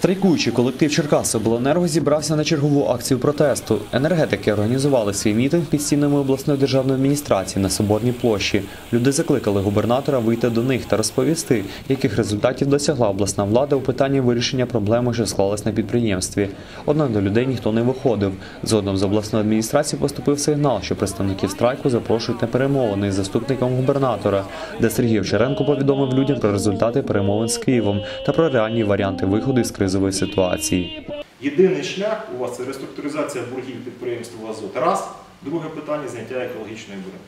Страйкуючий колектив Черкасобленерго зібрався на чергову акцію протесту. Енергетики організували свій мітинг під стінами обласної державної адміністрації на Соборній площі. Люди закликали губернатора вийти до них та розповісти, яких результатів досягла обласна влада у питанні вирішення проблеми, що склалась на підприємстві. Однак до людей ніхто не виходив. Згодом з обласної адміністрації поступив сигнал, що представників страйку запрошують на перемовини з заступником губернатора, де Сергій Овчаренко повідомив людям про результати перемовин з Києвом та про реальні варіанти виходу із кризової ситуації. Єдиний шлях у вас це реструктуризація боргів підприємства «Азот». Раз. Друге питання зняття екологічної борги.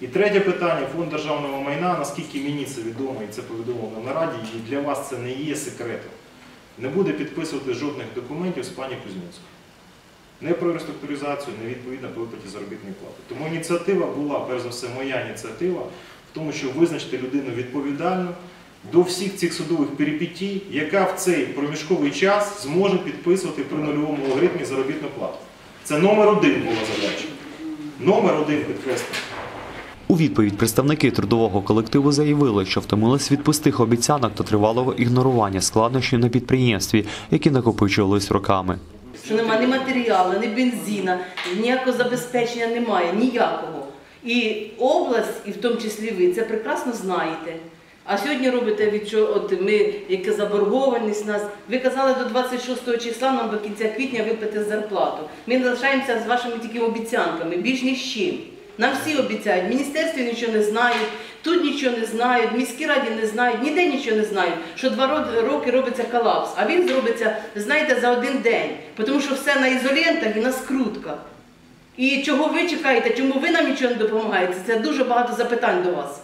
І третє питання фонд державного майна, наскільки мені це відомо і це повідомлено на раді, і для вас це не є секретом. Не буде підписувати жодних документів з пані Кузьмінською. Не про реструктуризацію, не відповідно по виплаті заробітної плати. Тому ініціатива була, перш за все, моя ініціатива в тому, щоб визначити людину відповідальну до всіх цих судових перипетій, яка в цей проміжковий час зможе підписувати при нульовому алгоритмі заробітну плату. Це номер один була задача. Номер один підкреслюю. У відповідь представники трудового колективу заявили, що втомились від пустих обіцянок та тривалого ігнорування складнощів на підприємстві, які накопичувались роками. що немає ні матеріалу, ні бензина, ніякого забезпечення немає, ніякого. І область, і в тому числі ви, це прекрасно знаєте. А сьогодні робите від чого, от ми, яка заборгованість нас. Ви казали до 26 числа нам до кінця квітня виплати зарплату. Ми залишаємося з вашими тільки обіцянками, більш ні з чим. Нам всі обіцяють, міністерстві нічого не знають, тут нічого не знають, в міській раді не знають, ніде нічого не знають, що два роки робиться колапс, а він зробиться, знаєте, за один день, тому що все на ізолентах і на скрутках. І чого ви чекаєте, чому ви нам нічого не допомагаєте? Це дуже багато запитань до вас.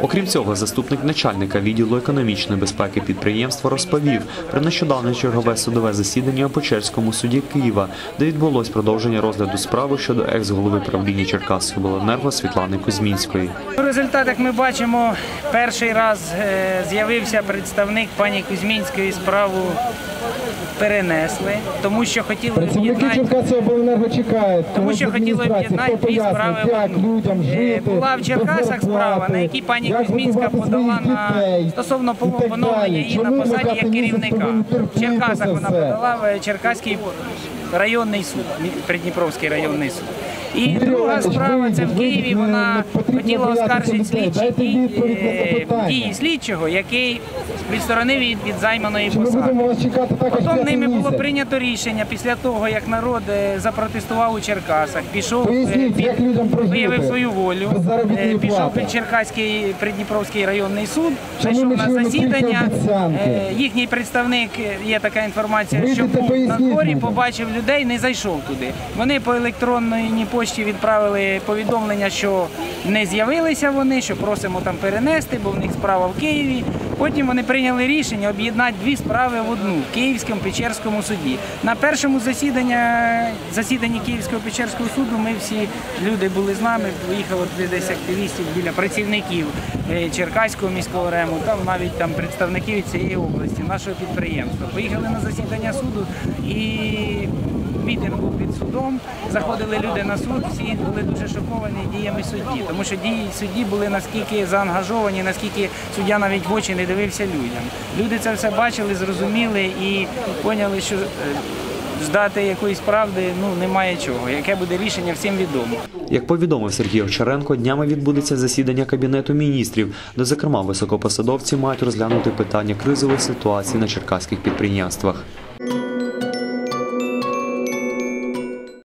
Окрім цього, заступник начальника відділу економічної безпеки підприємства розповів про нещодавне чергове судове засідання у Печерському суді Києва, де відбулось продовження розгляду справи щодо екс-голови правління Черкасобленерго Світлани Кузьмінської. У результатах ми бачимо, перший раз е, з'явився представник пані Кузьмінської справу перенесли, тому що хотіли об'єднати. Черкасобленерго чекають. Тому що хотіли об'єднати дві справи як людям Е, жити, Була в Черкасах справа, на якій пані Кузьмінська подала на стосовно поновлення її на посаді як керівника. В Черкасах вона подала в Черкаський районний суд, Придніпровський районний суд. І друга справа це в Києві. Вона хотіла оскаржити слідчі дії, слідчого, який відсторонив її від займаної посади. Потім ними було прийнято рішення після того, як народ е, запротестував у Черкасах, пішов е, людям виявив свою волю, е, пішов під Черкаський Придніпровський районний суд, зайшов на засідання. Е, Їхній представник е, є така інформація, що був на дворі, побачив людей, не зайшов туди. Вони по електронній пошті відправили повідомлення, що не з'явилися вони, що просимо там перенести, бо в них справа в Києві. Потім вони прийняли рішення об'єднати дві справи в одну в Київському Печерському суді. На першому засіданні, засіданні Київського Печерського суду ми всі люди були з нами. Поїхало десь активістів біля працівників е, Черкаського міського рему, там навіть там представники від цієї області, нашого підприємства. Поїхали на засідання суду і мітинг був під судом. Заходили люди на суд, всі були дуже шоковані діями судді, тому що дії судді були наскільки заангажовані, наскільки суддя навіть в очі не дивився людям. Люди це все бачили, зрозуміли і поняли, що е, ждати якоїсь правди ну немає чого. Яке буде рішення, всім відомо. Як повідомив Сергій Овчаренко, днями відбудеться засідання Кабінету міністрів, де, зокрема, високопосадовці мають розглянути питання кризової ситуації на черкаських підприємствах.